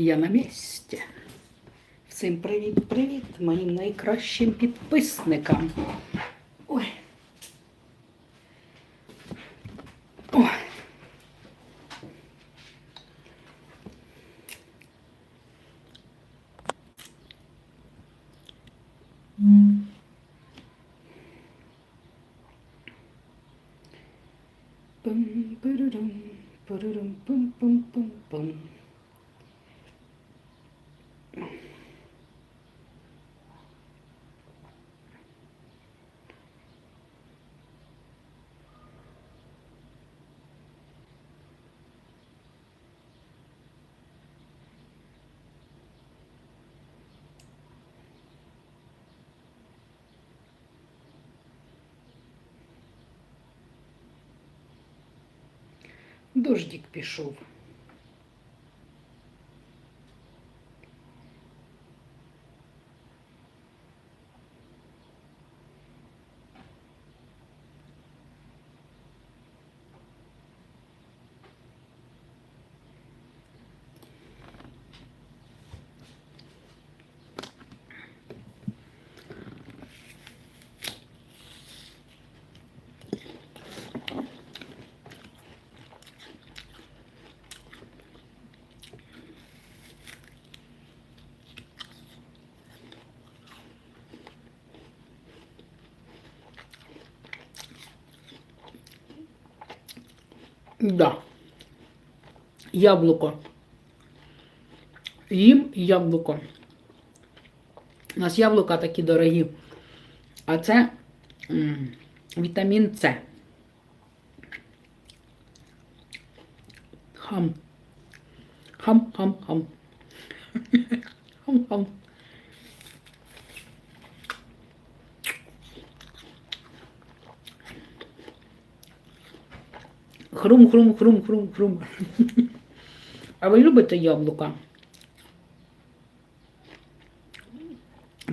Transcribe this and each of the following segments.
Я на місці. Всім привіт-привіт моїм найкращим підписникам. Ой. Ой. Пум, пурурум, пурурум, Дождик пішов. Да. Яблуко. Їм яблуко. У нас яблука такі дорогі. А це м, вітамін С. Хам. Хам-хам-хам. Хам-хам. Хрум, хрум, хрум, хрум, хрум. А ви любите яблука?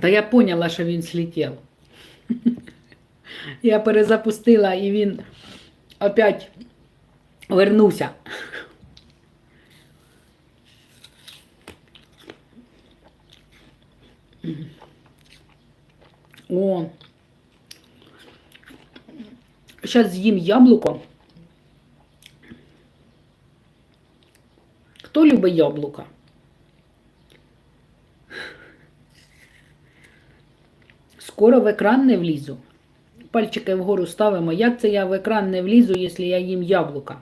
Та я поняла, що він слетів. Я перезапустила і він опять вернувся. О. Зараз з'їм яблуко. Хто любить яблука? Скоро в екран не влізу. Пальчики вгору ставимо. Як це я в екран не влізу, якщо я їм яблука?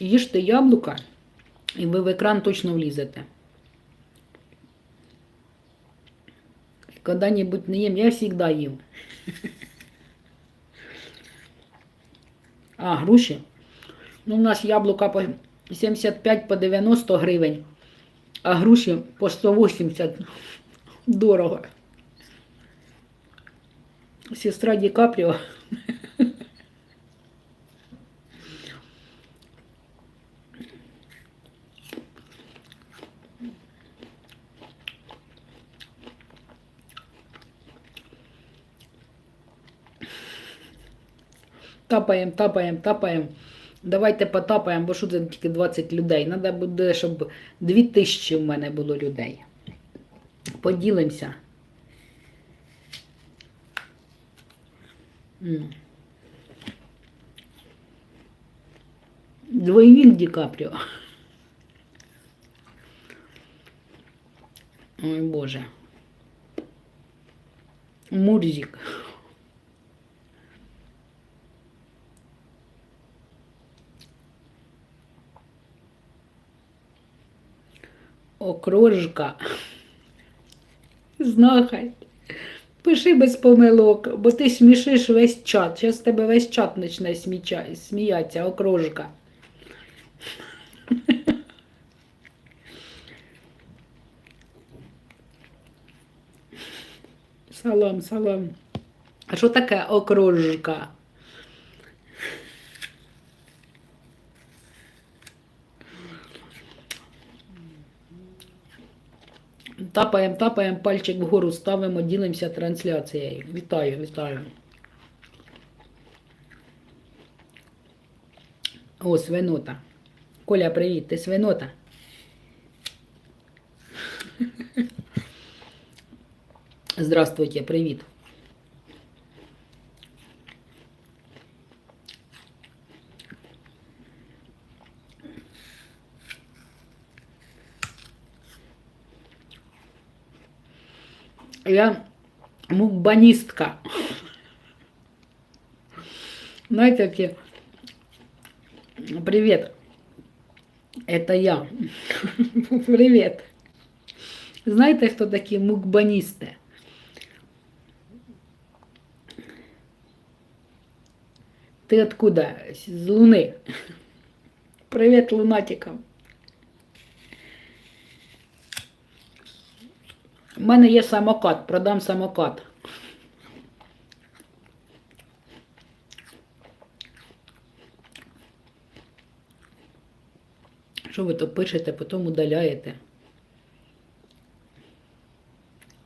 Їжте яблука, і ви в екран точно влізете. Когда-нибудь не їм, я завжди їм. А, груші? Ну, у нас яблука по 75 по 90 гривень, а груші по 180 дорого. Сестра Ді Капріо. Тапаємо, тапаємо, тапаємо. Давайте потапаємо, бо що це тільки 20 людей. Треба буде, щоб 2000 в мене було людей. Поділимося. Двойник Ді Капріо. Ой, Боже. Мурзик. Окружка. Знахай. Пиши без помилок, бо ти смішиш весь чат. Зараз тебе весь чат почне сміятися, окружка. Салам, салам. А що таке окружка? Тапаємо, тапаємо, пальчик вгору ставимо, ділимося трансляцією. Вітаю, вітаю. О, свинота. Коля, привіт, ти свинота. Здравствуйте, привіт. Я мукбаністка. Знаете, таки, привет, это я. Привет. Знаєте, хто такі мукбаністи? Ти откуда? З Луни. Привіт лунатикам. У мене є самокат, продам самокат. Що ви то пишете, потім удаляєте?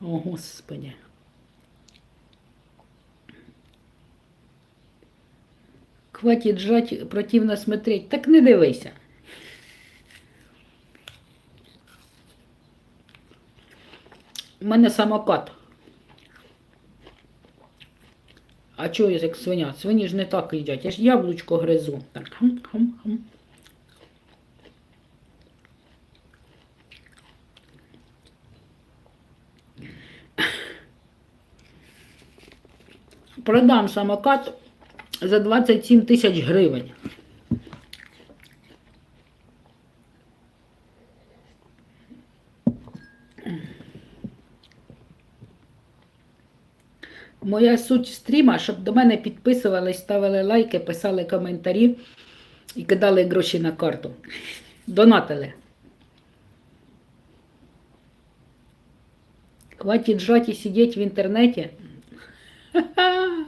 О, Господи. Хватить жать, противно смотреть. Так не дивися. У мене самокат. А чого я як свиня? Свині ж не так їдять. Я ж яблучко гризу. Так, хам-хам-хам. Продам самокат за 27 тисяч гривень. Моя суть стріма, щоб до мене підписувались, ставили лайки, писали коментарі і кидали гроші на карту. Донатили. Хватит жать и сидеть в интернете. Ха-ха.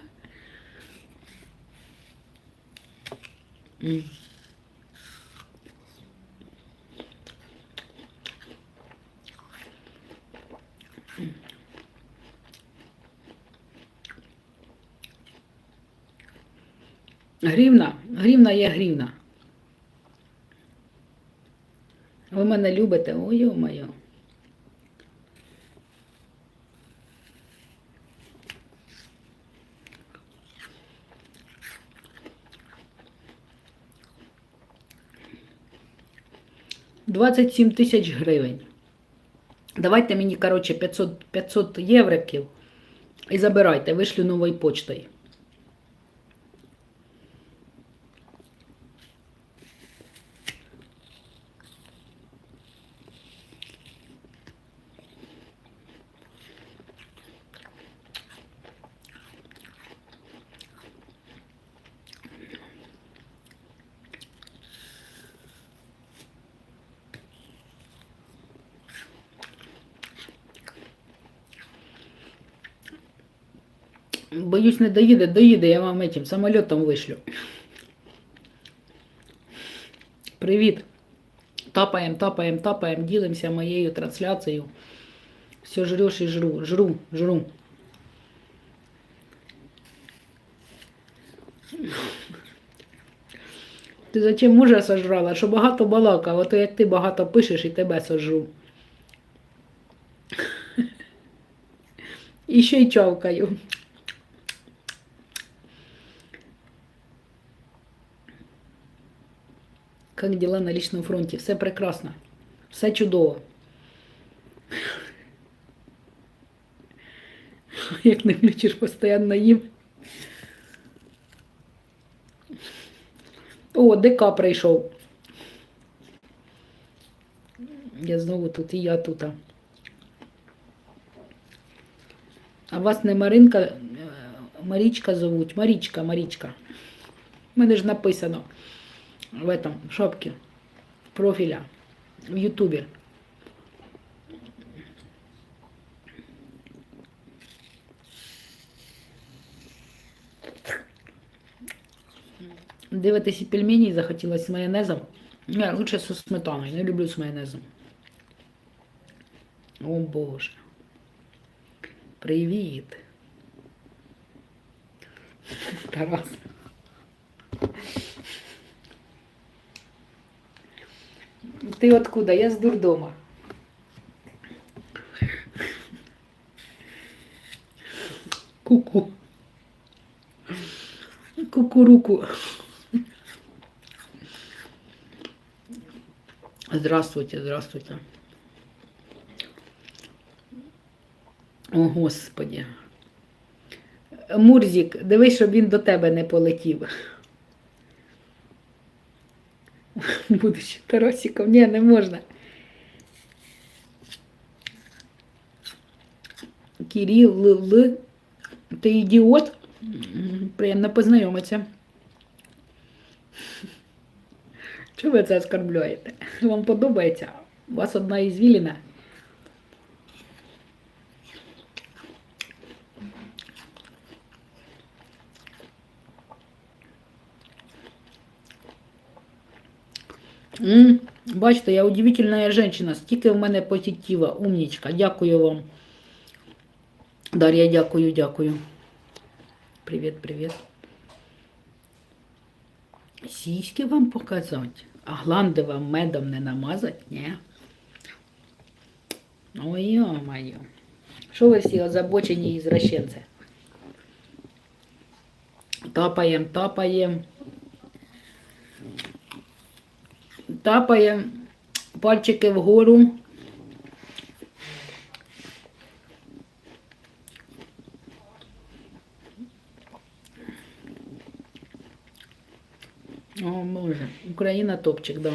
Грівна, грівна є грівна. Ви мене любите, ой моє. Двадцять сім тисяч гривень. Давайте мені, коротше, 500, 500 євриків і забирайте, вишлю новою почтою. Боюсь, не доїде, доїде, я вам этим самолітом вишлю. Привіт. Тапаємо, тапаємо, тапаємо, ділимося моєю трансляцією. Все жреш і жру, жру, жру. Ти зачем мужа сожрала? Що багато балакав, а то як ти багато пишеш і тебе сожру. І ще й чавкаю. Как дела на личном фронте? Все прекрасно. Все чудово. Як не включиш, постійно їм. О, ДК прийшов. Я знову тут і я тут. А вас не Маринка, е, Марічка зовуть. Марічка, Марічка. У мене ж написано в этом в шапке профиля в Ютубе. Дивитесь і пельмені захотілося з майонезом. Не, лучше з сметаною. Не люблю з майонезом. О Боже. Привіт. Тарас. Ти откуда? Я з дурдома. Ку-ку. Кукуруку. Здравствуйте, здравствуйте. О, Господі. Мурзік, дивись, щоб він до тебе не полетів. Будучи Тарасиком. Ні, не можна. Кирил, Л, Л. Ти ідіот? М, Приємно познайомитися. Чого ви це оскорблюєте? Вам подобається? У вас одна ізвіліна? М, Бачите, я удивительная женщина. Стільки в мене позитива, умнічка. Дякую вам. Дар'я, дякую, дякую. Привіт, привіт. Сіськи вам показати, а гланди вам медом не намазати, ні? Ой, йо-моє. Що ви всі озабочені ізращенці? Тапаєм, тапаєм. Тапаєм. Пальчики вгору. О, Боже. Україна топчик, да.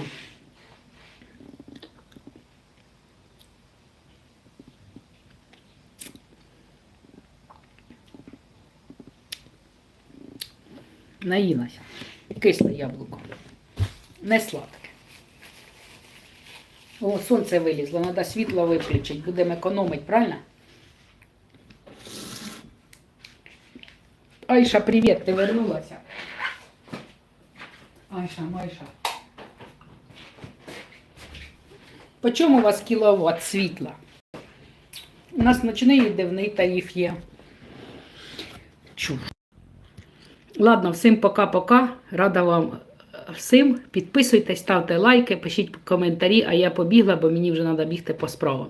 Наїлася. Кисле яблуко. Не сладке. О, сонце вилізло, треба світло виключити. Будемо економити, правильно? Айша, привіт, ти вернулася. Айша, Майша. По чому у вас кіловат світла? У нас ночний і дневний тариф є. Чув. Ладно, всім пока-пока. Рада вам всім. Підписуйтесь, ставте лайки, пишіть коментарі, а я побігла, бо мені вже треба бігти по справам.